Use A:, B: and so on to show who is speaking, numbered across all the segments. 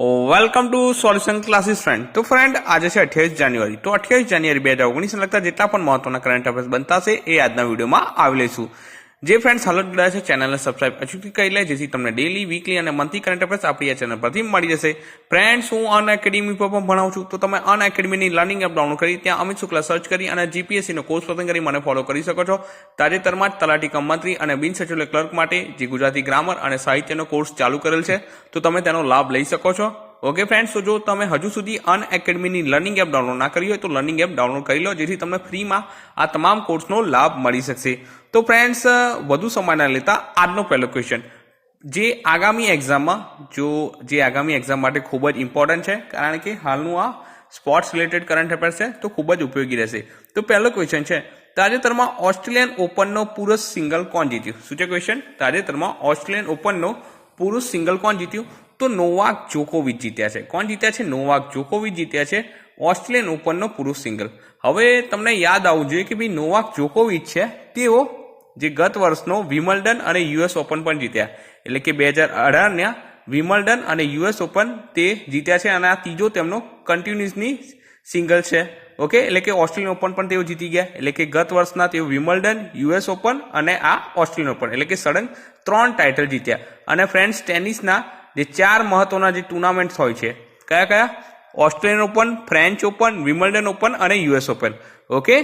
A: Welcome to solution classes friend તો friend આજે છે અઠ્યાવીસ જાન્યુઆરી તો અઠ્યાવીસ જાન્યુઆરી બે હજાર ઓગણીસ લગતા જેટલા પણ મહત્વના કરંટ અફેર્સ બનતા છે એ આજના વિડીયોમાં આવી લઈશું. જે ફ્રેન્ડ્સ હાલો જોડાયા છે ચેનલને સબસ્ક્રાઇબ અચૂકથી કરી લે, જેથી તમને ડેલી વીકલી અને મંથલી કરંટ અફેર્સ આપણી આ ચેનલ પરથી મળી જશે. ફ્રેન્ડ્સ હું અન એકેડમી પર પણ ભણાવું છું, તો તમે અન એકેડમીની લર્નિંગ એપ ડાઉનલોડ કરી, ત્યાં અમિત શુક્લા સર્ચ કરી અને જીપીએસસીનો કોર્સ પસંદ કરી મને ફોલો કરી શકો છો. તાજેતરમાં જ તલાટી કમ મંત્રી અને બિન સચિવ ક્લર્ક માટે જે ગુજરાતી ગ્રામર અને સાહિત્યનો કોર્સ ચાલુ કરેલ છે, તો તમે તેનો લાભ લઈ શકો છો. ઓકે ફ્રેન્ડ્સ તો જો તમે હજુ સુધી અન એકેડમીની લર્નિંગ એપ ડાઉનલોડ ના કરી હોય, તો લર્નિંગ એપ ડાઉનલોડ કરી લો, જેથી તમને ફ્રીમાં આ તમામ કોર્સનો લાભ મળી શકશે. તો ફ્રેન્ડ્સ વધુ સમય લેતા આજનો પહેલો ક્વેશ્ચન જે આગામી એક્ઝામમાં જો, જે આગામી એક્ઝામ માટે ખૂબ જ ઇમ્પોર્ટન્ટ છે, કારણ કે હાલનું આ સ્પોર્ટ્સ રિલેટેડ કરંટ અફેર્સ છે, તો ખૂબ જ ઉપયોગી રહેશે. તો પહેલો ક્વેશ્ચન છે, તાજેતરમાં ઓસ્ટ્રેલિયન ઓપનનો પુરુષ સિંગલ કોણ જીત્યું? શું છે ક્વેશ્ચન તાજેતરમાં ઓસ્ટ્રેલિયન ઓપનનો પુરુષ સિંગલ કોણ જીત્યું? તો નોવાક જોકોવિચ જીત્યા છે. કોણ જીત્યા છે? નોવાક જોકોવિચ જીત્યા છે, ઓસ્ટ્રેલિયન ઓપનનો પુરુષ સિંગલ હવે તમને યાદ આવવું જોઈએ કે ભાઈ નોવાક જોકોવિચ છે, તેઓ જે ગત વર્ષનો વિમલ્ડન અને યુએસ ઓપન પણ જીત્યા. એટલે કે બે હજાર અઢારના વિમલ્ડન અને યુએસ ઓપન તે જીત્યા છે અને આ ત્રીજો તેમનો કન્ટિન્યુઅસની સિંગલ છે. ઓકે? એટલે કે ઓસ્ટ્રેલિયન ઓપન પણ તેઓ જીતી ગયા. એટલે કે ગત વર્ષના તેઓ વિમલ્ડન, યુએસ ઓપન અને આ ઓસ્ટ્રેલિયન ઓપન. એટલે કે સડન ત્રણ ટાઇટલ જીત્યા. અને ફ્રેન્ડ્સ ટેનિસના જે ચાર મહત્વના જે ટુર્નામેન્ટ્સ હોય છે, કયા કયા? Australian open French open Wimbledon open અને યુએસ ઓપન. ઓકે?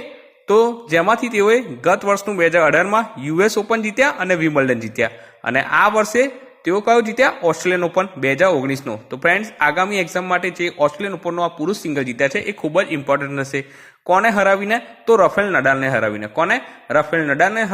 A: તો જેમાંથી તેઓએ ગત વર્ષનું બે હજાર અઢારમાં યુએસ ઓપન જીત્યા અને વિમ્બલ્ડન જીત્યા. અને આ વર્ષે તેઓ કયો જીત્યા? ઓસ્ટ્રેલિયન ઓપન બે હજાર ઓગણીસનો. તો ફ્રેન્ડ્સ આગામી એક્ઝામ માટે જે ઓસ્ટ્રેલિયન ઓપનનો આ પુરુષ સિંગલ જીત્યા છે, એ ખૂબ જ ઇમ્પોર્ટન્ટ હશે. કોને હરાવીને? તો રફેલ નડાલને હરાવીને. કોને? રફેલ નડાલને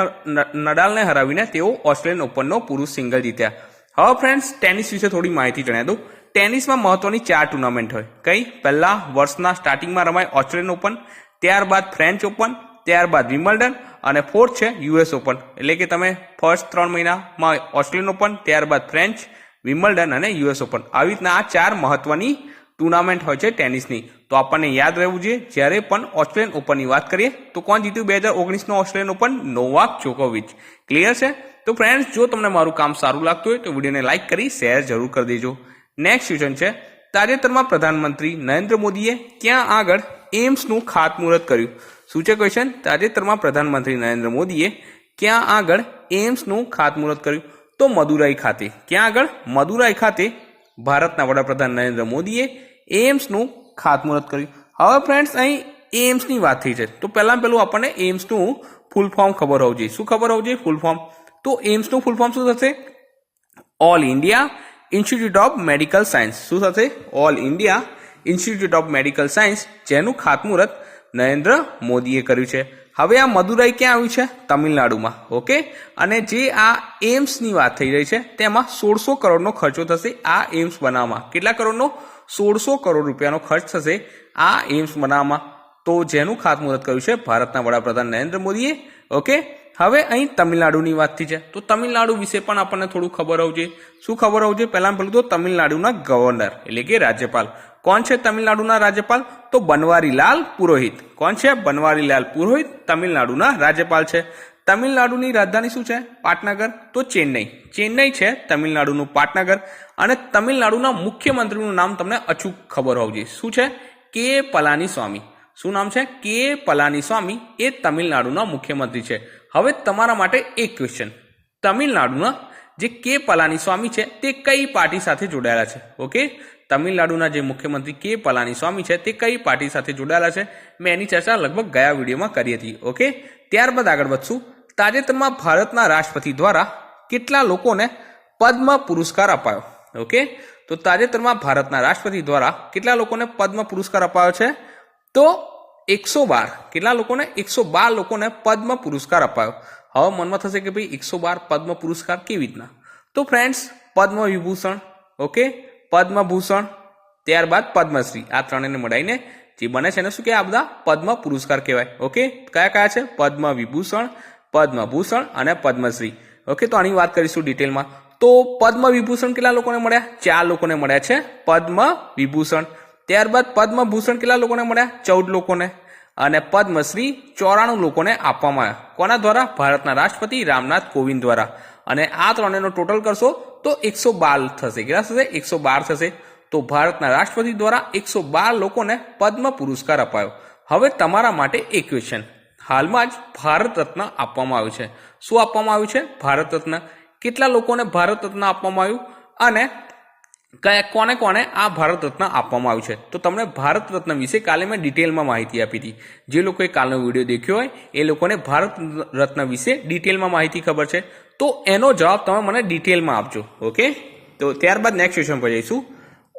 A: નડાલને હરાવીને તેઓ ઓસ્ટ્રેલિયન ઓપનનો પુરુષ સિંગલ જીત્યા. હવે ફ્રેન્ડ્સ ટેનિસ વિશે થોડી માહિતી જણાવી દઉં. ટેનિસમાં મહત્વની ચાર ટુર્નામેન્ટ હોય. કઈ? પહેલા વર્ષના સ્ટાર્ટિંગમાં રમાય ઓસ્ટ્રેલિયન ઓપન ત્યારબાદ ફ્રેન્ચ ઓપન ત્યારબાદ વિમ્બલ્ડન અને ફોર્થ છે યુએસ ઓપન એટલે કે તમે ફર્સ્ટ ત્રણ મહિનામાં ઓસ્ટ્રેલિયન ઓપન ત્યારબાદ ફ્રેન્ચ વિમ્બલ્ડન અને યુએસ ઓપન આવી રીતના આ ચાર મહત્વની ટુર્નામેન્ટ હોય છે ટેનિસની. તો આપણને યાદ રહેવું જોઈએ, જ્યારે પણ ઓસ્ટ્રેલિયન ઓપનની વાત કરીએ, તો કોણ જીત્યું બે હજાર ઓગણીસનો ઓસ્ટ્રેલિયન ઓપન નોવાક જોકોવિચ ક્લિયર છે? તો ફ્રેન્ડ્સ જો તમને મારું કામ સારું લાગતું હોય, તો વિડીયોને લાઇક કરી શેર જરૂર કરી દેજો. નેક્સ્ટ ક્વેશ્ચન છે. તાજેતરમાં પ્રધાનમંત્રી નરેન્દ્ર મોદીએ ક્યાં આગળ એમ્સનું ખાતમુહૂર્ત કર્યું. શું છે ક્વેશ્ચન તાજેતરમાં પ્રધાનમંત્રી નરેન્દ્ર મોદીએ ક્યાં આગળ એમ્સનું ખાતમુહૂર્ત કર્યું? તો મદુરાઈ ખાતે. ક્યાં આગળ? મદુરાઈ ખાતે ભારતના વડાપ્રધાન નરેન્દ્ર મોદીએ એમ્સનું ખાતમુહૂર્ત કર્યું. હવે ફ્રેન્ડ્સ અહીં એમ્સની વાત થઈ છે. તો પહેલાં પહેલું આપણને એમ્સનું ફૂલ ફોર્મ ખબર હોવું જોઈએ. શું ખબર હોવું જોઈએ? ફૂલ ફોર્મ તો એમ્સનું ફૂલ ફોર્મ શું થશે? All India institute of medical science શું થશે? All India institute of medical science જેનું ખાતમુહૂર્ત નરેન્દ્ર મોદીએ કર્યું છે. હવે આ મદુરાઈ ક્યાં આવ્યું છે? તમિલનાડુમાં, ઓકે? અને જે આ એમ્સની વાત થઈ રહી છે, તેમાં સોળસો કરોડનો ખર્ચો થશે આ એમ્સ બનાવવામાં. કેટલા કરોડનો? સોળસો કરોડ રૂપિયાનો ખર્ચ થશે આ એમ્સ બનાવવામાં. તો જેનું ખાતમુહૂર્ત કર્યું છે ભારતના વડાપ્રધાન નરેન્દ્ર મોદીએ, ઓકે? હવે અહીં તમિલનાડુની વાત થઈ છે. તો તમિલનાડુ વિશે પણ આપણને થોડું ખબર હોવું જોઈએ. શું ખબર હોવું જોઈએ? પહેલાં પેલું તો તમિલનાડુના ગવર્નર, એટલે કે રાજ્યપાલ. કોણ છે તમિલનાડુના રાજ્યપાલ? તો બનવારીલાલ પુરોહિત. કોણ છે? બનવારીલાલ પુરોહિત તમિલનાડુના રાજ્યપાલ છે. તમિલનાડુની રાજધાની શું છે? પાટનગર. તો ચેન્નઈ. ચેન્નઈ છે તમિલનાડુનું પાટનગર. અને તમિલનાડુના મુખ્યમંત્રીનું નામ તમને અચૂક ખબર હોવું જોઈએ. શું છે? કે પલાની સ્વામી શું નામ છે? કે પલાની સ્વામી એ તમિલનાડુના મુખ્યમંત્રી છે. હવે તમારા માટે એક ક્વેશ્ચન તમિલનાડુના જે કે પલાની સ્વામી છે તે કઈ પાર્ટી સાથે જોડાયેલા છે? ઓકે? તમિલનાડુના જે મુખ્યમંત્રી કે પલાની સ્વામી છે, તે કઈ પાર્ટી સાથે જોડાયેલા છે, મેં એની ચર્ચા લગભગ ગયા વિડીયોમાં કરી હતી, ઓકે? ત્યારબાદ આગળ વધશું. તાજેતરમાં ભારતના રાષ્ટ્રપતિ દ્વારા કેટલા લોકોને પદ્મ પુરસ્કાર અપાયો, ઓકે? તો તાજેતરમાં ભારતના રાષ્ટ્રપતિ દ્વારા કેટલા લોકોને પદ્મ પુરસ્કાર અપાયો છે? તો એકસો બાર. કેટલા લોકોને? એકસો બાર લોકોને પદ્મ પુરસ્કાર અપાયો. હવે મનમાં થશે કે ભાઈ, એકસો બાર પદ્મ પુરસ્કાર કેવી રીતના? તો ફ્રેન્ડ્સ પદ્મ વિભૂષણ ઓકે? પદ્મભૂષણ, ત્યારબાદ પદ્મશ્રી. આ ત્રણેયને મળાઈને જે બને છે એને શું કહેવાય? આ બધા પદ્મ પુરસ્કાર કહેવાય. ઓકે કયા કયા છે? પદ્મ વિભૂષણ પદ્મભૂષણ અને પદ્મશ્રી. ઓકે તો આની વાત કરીશું ડિટેલમાં. તો પદ્મ વિભૂષણ કેટલા લોકોને મળ્યા? ચાર લોકોને મળ્યા છે. પદ્મ વિભૂષણ ત્યારબાદ પદ્મભૂષણ કેટલા લોકોને મળ્યા? ચૌદ લોકોને. અને પદ્મશ્રી ચોરાણું લોકોને આપવામાં આવ્યા. કોના દ્વારા? ભારતના રાષ્ટ્રપતિ રામનાથ કોવિંદ દ્વારા. અને આ ત્રણેયનો ટોટલ કરશો તો એકસો બાર થશે. કેટલા થશે? એકસો બાર થશે. તો ભારતના રાષ્ટ્રપતિ દ્વારા એકસો બાર લોકોને પદ્મ પુરસ્કાર અપાયો. હવે તમારા માટે એક ક્વેશ્ચન હાલમાં જ ભારત રત્ન આપવામાં આવ્યું છે. શું આપવામાં આવ્યું છે? ભારત રત્ન. કેટલા લોકોને ભારત રત્ન આપવામાં આવ્યું? અને કયા, કોને કોને આ ભારત રત્ન આપવામાં આવ્યું છે? તો તમને ભારત રત્ન વિશે કાલે મેં ડિટેલમાં માહિતી આપી હતી. જે લોકોએ કાલનો વીડિયો દેખ્યો હોય, એ લોકોને ભારત રત્ન વિશે ડિટેલમાં માહિતી ખબર છે. તો એનો જવાબ તમે મને ડિટેલમાં આપજો ઓકે તો ત્યારબાદ નેક્સ્ટ ક્વેશ્ચન પર જઈશું.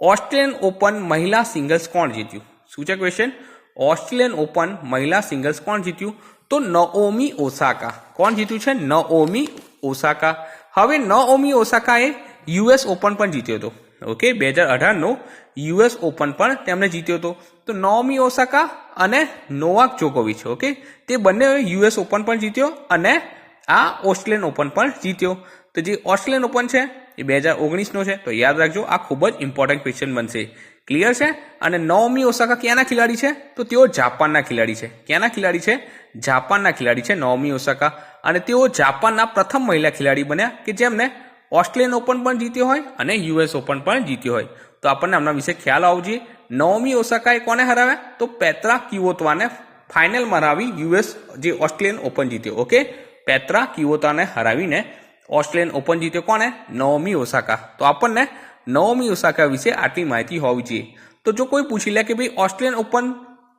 A: ઓસ્ટ્રેલિયન ઓપન મહિલા સિંગલ્સ કોણ જીત્યું? શું છે ક્વેશ્ચન ઓસ્ટ્રેલિયન ઓપન મહિલા સિંગલ્સ કોણ જીત્યું? તો નઓમી ઓસાકા કોણ જીત્યું છે? નઓમી ઓસાકા હવે નઓમી ઓસાકાએ યુએસ ઓપન પણ જીત્યો હતો ઓકે બે હજાર અઢારનો યુએસ ઓપન પણ તેમણે જીત્યો હતો. તો નોમી ઓસાકા અને નોવાક જોકોવિચ ઓકે તે બંને યુએસ ઓપન પણ જીત્યો અને આ ઓસ્ટ્રેલિયન ઓપન પણ જીત્યો. તો જે ઓસ્ટ્રેલિયન ઓપન છે, એ બે હજાર ઓગણીસનો છે. તો યાદ રાખજો, આ ખૂબ જ ઇમ્પોર્ટન્ટ ક્વેશ્ચન બનશે. ક્લિયર છે? અને નવમી ઓસાકા ક્યાંના ખેલાડી છે? તો તેઓ જાપાનના ખેલાડી છે. ક્યાંના ખેલાડી છે? જાપાનના ખેલાડી છે નવમી ઓસાકા. અને તેઓ જાપાનના પ્રથમ મહિલા ખેલાડી બન્યા કે જેમને ઓસ્ટ્રેલિયન ઓપન પણ જીત્યો હોય અને યુએસ ઓપન પણ જીત્યો હોય. તો આપણને આમના વિશે ખ્યાલ આવવો જોઈએ નવમી ઓસાકાએ કોને હરાવ્યા? તો પેત્રા કિવોતવાને ફાઇનલમાં હરાવી યુએસ જે ઓસ્ટ્રેલિયન ઓપન જીત્યો. ઓકે પેત્રા, કિવોતાને હરાવીને ઓસ્ટ્રેલિયન ઓપન જીત્યો. કોને નવમી ઓસાકા. તો આપણને નવમી ઓસાકા વિશે આટલી માહિતી હોવી જોઈએ. તો જો કોઈ પૂછી લે કે ભાઈ ઓસ્ટ્રેલિયન ઓપન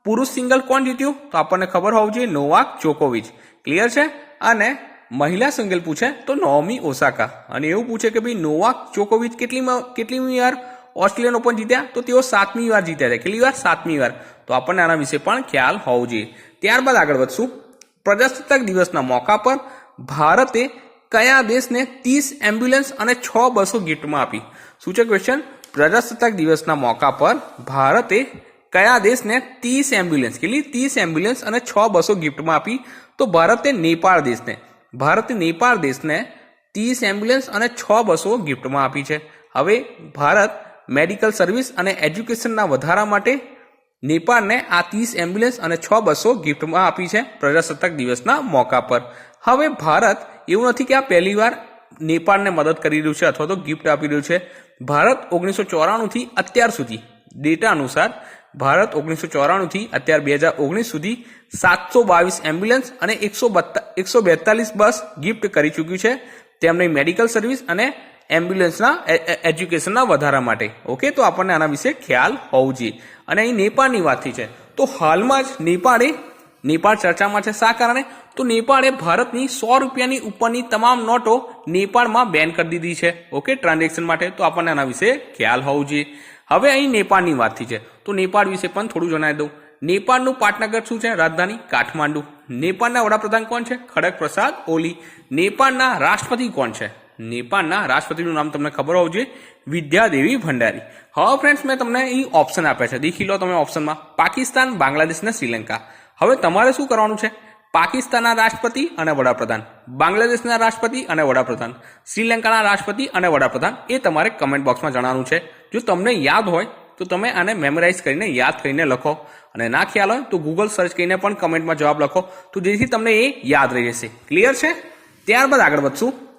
A: પુરુષ સિંગલ કોણ જીત્યું? તો આપણને ખબર હોવી જોઈએ નોવાક જોકોવિચ. ક્લિયર છે? અને મહિલા સિંગલ પૂછે તો નોમી ઓસાકા. અને એવું પૂછે કે ભાઈ નોવાક જોકોવિચ કેટલી કેટલી વાર ઓસ્ટ્રેલિયન ઓપન જીત્યા? તો તેઓ સાતમી વાર જીત્યા છે કેટલી વાર? સાતમી વાર. તો આપણને આના વિશે પણ ખ્યાલ હોવો જોઈએ. ત્યારબાદ આગળ વધશું. પ્રજાસત્તાક દિવસના મોકા પર ભારતે કયા દેશને ત્રીસ એમ્બ્યુલન્સ અને છ બસો ગિફ્ટમાં આપી? શું છે ક્વેશ્ચન પ્રજાસત્તાક દિવસના મોકા પર ભારતે કયા દેશને ત્રીસ એમ્બ્યુલન્સ, કેટલી? ત્રીસ એમ્બ્યુલન્સ અને છ બસો ગિફ્ટમાં આપી? તો ભારતે નેપાળ દેશને, ભારતે નેપાળ દેશને ત્રીસ એમ્બ્યુલન્સ અને છ બસો ગિફ્ટમાં આપી છે. હવે ભારત મેડિકલ સર્વિસ અને એજ્યુકેશનના વધારા માટે નેપાળને આ ત્રીસ એમ્બ્યુલન્સ અને છ બસો ગિફ્ટમાં આપી છે પ્રજાસત્તાક દિવસના મોકા પર. હવે ભારત એવું નથી કે આ પહેલી વાર નેપાળને મદદ કરી રહ્યું છે અથવા તો ગિફ્ટ આપી રહ્યું છે. ભારત ઓગણીસો ચોરાણુંથી અત્યાર સુધી, ડેટા અનુસાર ભારત ઓગણીસો ચોરાણુંથી અત્યાર બે હજાર ઓગણીસ સુધી સાતસો બાવીસ એમ્બ્યુલન્સ અને એકસો એકસો બેતાલીસ બસ ગિફ્ટ કરી ચૂક્યું છે. તેમની મેડિકલ સર્વિસ અને એમ્બ્યુલન્સના એજ્યુકેશનના વધારા માટે. ઓકે, તો આપણને આના વિશે ખ્યાલ હોવું જોઈએ. અને અહીં નેપાળની વાતથી છે. તો હાલમાં જ નેપાળે, નેપાળ ચર્ચામાં છે શા કારણે? તો નેપાળે ભારતની સો રૂપિયાની ઉપરની તમામ નોટો નેપાળમાં બેન કરી દીધી છે. ઓકે, ટ્રાન્ઝેક્શન માટે. તો આપણને આના વિશે ખ્યાલ હોવું જોઈએ. હવે અહીં નેપાળની વાતથી છે. તો નેપાળ વિશે પણ થોડું જણાવી દઉં. નેપાળનું પાટનગર શું છે? રાજધાની કાઠમાંડુ. નેપાળના વડાપ્રધાન કોણ છે? ખડક પ્રસાદ ઓલી. નેપાળના રાષ્ટ્રપતિ કોણ છે? નેપાળના રાષ્ટ્રપતિનું નામ તમને ખબર હોવું જોઈએ, વિદ્યાદેવી ભંડારી. હવે ફ્રેન્ડ્સ મેં તમને અહીં ઓપ્શન આપ્યા છે. દેખી લો તમે ઓપ્શનમાં પાકિસ્તાન, બાંગ્લાદેશ અને શ્રીલંકા. હવે તમારે શું કરવાનું છે? પાકિસ્તાનના રાષ્ટ્રપતિ અને વડાપ્રધાન, બાંગ્લાદેશના રાષ્ટ્રપતિ અને વડાપ્રધાન, શ્રીલંકાના રાષ્ટ્રપતિ અને વડાપ્રધાન, એ તમારે કમેન્ટ બોક્સમાં જણાવવાનું છે. જો તમને યાદ હોય, તો તમે આને મેમરાઇઝ કરીને યાદ કરીને લખો. અને ના ખ્યાલ હોય, તો ગૂગલ સર્ચ કરીને પણ કમેન્ટમાં જવાબ લખો. તો જેથી તમને એ યાદ રહી જશે. ક્લિયર છે? ત્યારબાદ આગળ વધશું.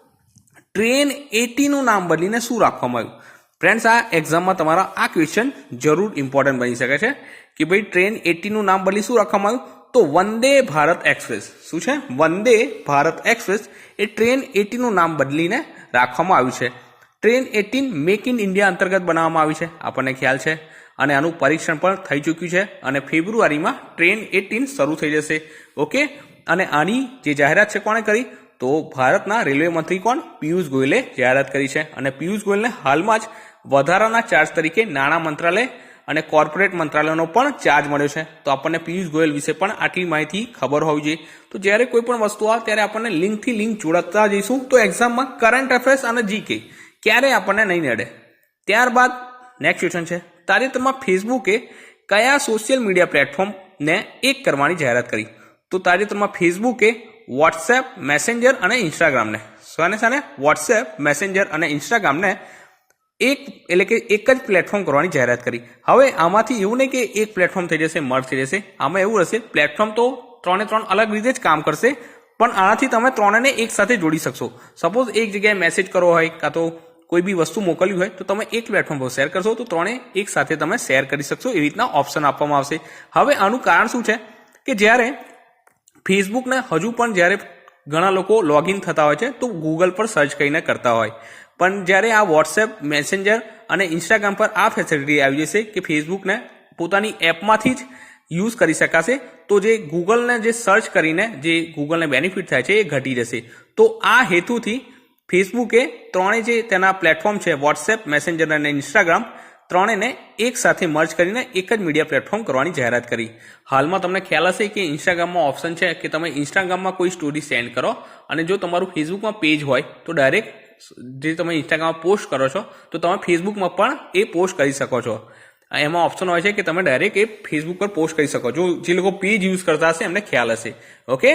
A: ટ્રેન એટીનું નામ બદલીને શું રાખવામાં આવ્યું? ફ્રેન્ડ્સ આ એક્ઝામમાં તમારા આ ક્વેશ્ચન જરૂર ઇમ્પોર્ટન્ટ બની શકે છે કે ભાઈ ટ્રેન એટીનું નામ બદલી શું રાખવામાં આવ્યું? તો વંદે ભારત એક્સપ્રેસ શું છે? વંદે ભારત એક્સપ્રેસ એ ટ્રેન એટીનું નામ બદલીને રાખવામાં આવ્યું છે. Train eighteen make in India અંતર્ગત બનાવવામાં આવી છે. આપણને ખ્યાલ છે. અને આનું પરીક્ષણ પણ થઈ ચૂક્યું છે. અને ફેબ્રુઆરીમાં ટ્રેન એટીન શરૂ થઈ જશે. ઓકે અને આની જે જાહેરાત છે કોણે કરી? તો ભારતના રેલવે મંત્રી કોણ? પિયુષ ગોયલે જાહેરાત કરી છે. અને પિયુષ ગોયલને હાલમાં જ વધારાના ચાર્જ તરીકે નાણાં મંત્રાલય અને કોર્પોરેટ મંત્રાલયનો પણ ચાર્જ મળ્યો છે. તો આપણને પિયુષ ગોયલ વિશે પણ આટલી માહિતી ખબર હોવી જોઈએ. તો જ્યારે કોઈ પણ વસ્તુ આવે ત્યારે આપણને લિંકથી લિંક જોડાતા જઈશું. તો એક્ઝામમાં કરંટ અફેર્સ અને જીકે ક્યારે આપણને નહીં નડે? ત્યારબાદ નેક્સ્ટ ક્વેશ્ચન છે. તાજેતરમાં ફેસબુકે કયા સોશિયલ મીડિયા પ્લેટફોર્મને એક કરવાની જાહેરાત કરી? તો તાજેતરમાં ફેસબુકે વોટ્સએપ મેસેન્જર અને ઇન્સ્ટાગ્રામને શાને શાને વોટ્સએપ મેસેન્જર અને ઇન્સ્ટાગ્રામને એક, એટલે કે એક જ પ્લેટફોર્મ કરવાની જાહેરાત કરી. હવે આમાંથી એવું નહીં કે એક પ્લેટફોર્મ થઈ જશે મર્જ થઈ જશે. આમાં એવું હશે પ્લેટફોર્મ તો ત્રણે ત્રણ અલગ રીતે જ કામ કરશે, પણ આનાથી તમે ત્રણેને એક સાથે જોડી શકશો. સપોઝ એક જગ્યાએ મેસેજ કરવો હોય, કાં તો કોઈ બી વસ્તુ મોકલવી હોય, તો તમે એક પ્લેટફોર્મ પર શેર કરશો, તો ત્રણે એક સાથે તમે શેર કરી શકશો, એવી રીતના ઓપ્શન આપવામાં આવશે. હવે આનું કારણ શું છે? કે જ્યારે ફેસબુકને હજુ પણ જ્યારે ઘણા લોકો લોગિન થતા હોય છે, તો ગૂગલ પર સર્ચ કરીને કરતા હોય. પણ જ્યારે આ વોટ્સએપ મેસેન્જર અને ઇન્સ્ટાગ્રામ પર આ ફેસિલિટી આવી જશે કે ફેસબુકને પોતાની એપમાંથી જ યુઝ કરી શકાશે, તો જે ગૂગલને જે સર્ચ કરીને જે ગૂગલને બેનિફિટ થાય છે, એ ઘટી જશે. તો આ હેતુથી ફેસબુકે ત્રણે જે તેના પ્લેટફોર્મ છે વોટ્સએપ મેસેન્જર અને ઇન્સ્ટાગ્રામ ત્રણેને એક સાથે મર્જ કરીને એક જ મીડિયા પ્લેટફોર્મ કરવાની જાહેરાત કરી. હાલમાં તમને ખ્યાલ હશે કે ઇન્સ્ટાગ્રામમાં ઓપ્શન છે કે તમે ઇન્સ્ટાગ્રામમાં કોઈ સ્ટોરી સેન્ડ કરો અને જો તમારું ફેસબુકમાં પેજ હોય, તો ડાયરેક્ટ જે તમે ઇન્સ્ટાગ્રામમાં પોસ્ટ કરો છો, તો તમે ફેસબુકમાં પણ એ પોસ્ટ કરી શકો છો. એમાં ઓપ્શન હોય છે કે તમે ડાયરેક્ટ એ ફેસબુક પર પોસ્ટ કરી શકો. જો જે લોકો પેજ યુઝ કરતા હશે, એમને ખ્યાલ હશે. ઓકે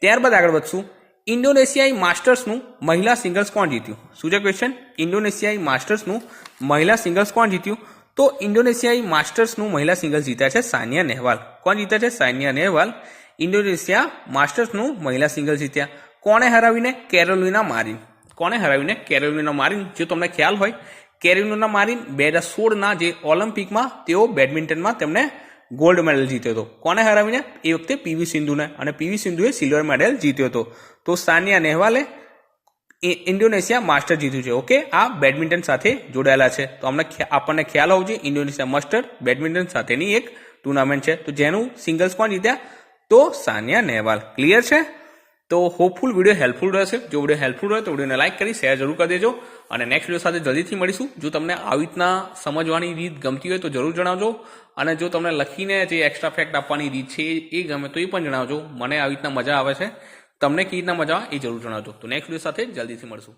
A: ત્યારબાદ આગળ વધશું. ઇન્ડોનેશિયાઈ માસ્ટર્સનું મહિલા સિંગલ્સ કોણ જીત્યું? શું છે ક્વેશ્ચન ઇન્ડોનેશિયાઈ માસ્ટર્સનું મહિલા સિંગલ્સ કોણ જીત્યું? તો ઇન્ડોનેશિયાઈ માસ્ટર્સનું મહિલા સિંગલ્સ જીત્યા છે સાનિયા નેહવાલ. કોણ જીત્યા છે? સાનિયા નેહવાલ. ઇન્ડોનેશિયા માસ્ટર્સનું મહિલા સિંગલ્સ જીત્યા. કોણે હરાવીને? Carolina Marin. કોણે હરાવીને? Carolina Marin. જો તમને ખ્યાલ હોય, કેરોલિના મારિન બે હજાર સોળના જે ઓલિમ્પિકમાં તેઓ બેડમિન્ટનમાં તેમને ગોલ્ડ મેડલ જીત્યો હતો. કોને હરાવીને? એ વખતે પીવી સિંધુને અને પીવી સિંધુએ સિલ્વર મેડલ જીત્યો હતો. તો સાનિયા નેહવાલે ઇન્ડોનેશિયા માસ્ટર જીત્યું છે. ઓકે આ બેડમિન્ટન સાથે જોડાયેલા છે. તો અમને આપણને ખ્યાલ હોવો જોઈએ, ઇન્ડોનેશિયા માસ્ટર બેડમિન્ટન સાથેની એક ટુર્નામેન્ટ છે. તો જેનું સિંગલ્સ કોણ જીત્યા? તો સાનિયા નેહવાલ. ક્લિયર છે? તો હોપફુલ વીડિયો હેલ્પફુલ રહેશે. જો વીડિયો હેલ્પફુલ રહે તો વિડીયોને લાઇક કરી શેર જરૂર કરી દેજો. અને નેક્સ્ટ વીડિયો સાથે જલ્દીથી મળીશું. જો તમને આવી રીતના સમજવાની રીત ગમતી હોય તો જરૂર જણાવજો. અને જો તમને લખીને જે એક્સ્ટ્રા ફેક્ટ આપવાની રીત છે એ ગમે તો એ પણ જણાવજો. મને આવી રીતના મજા આવે છે. તમને કઈ રીતના મજા આવે એ જરૂર જણાવજો. તો નેક્સ્ટ વીડિયો સાથે જલ્દીથી મળશું.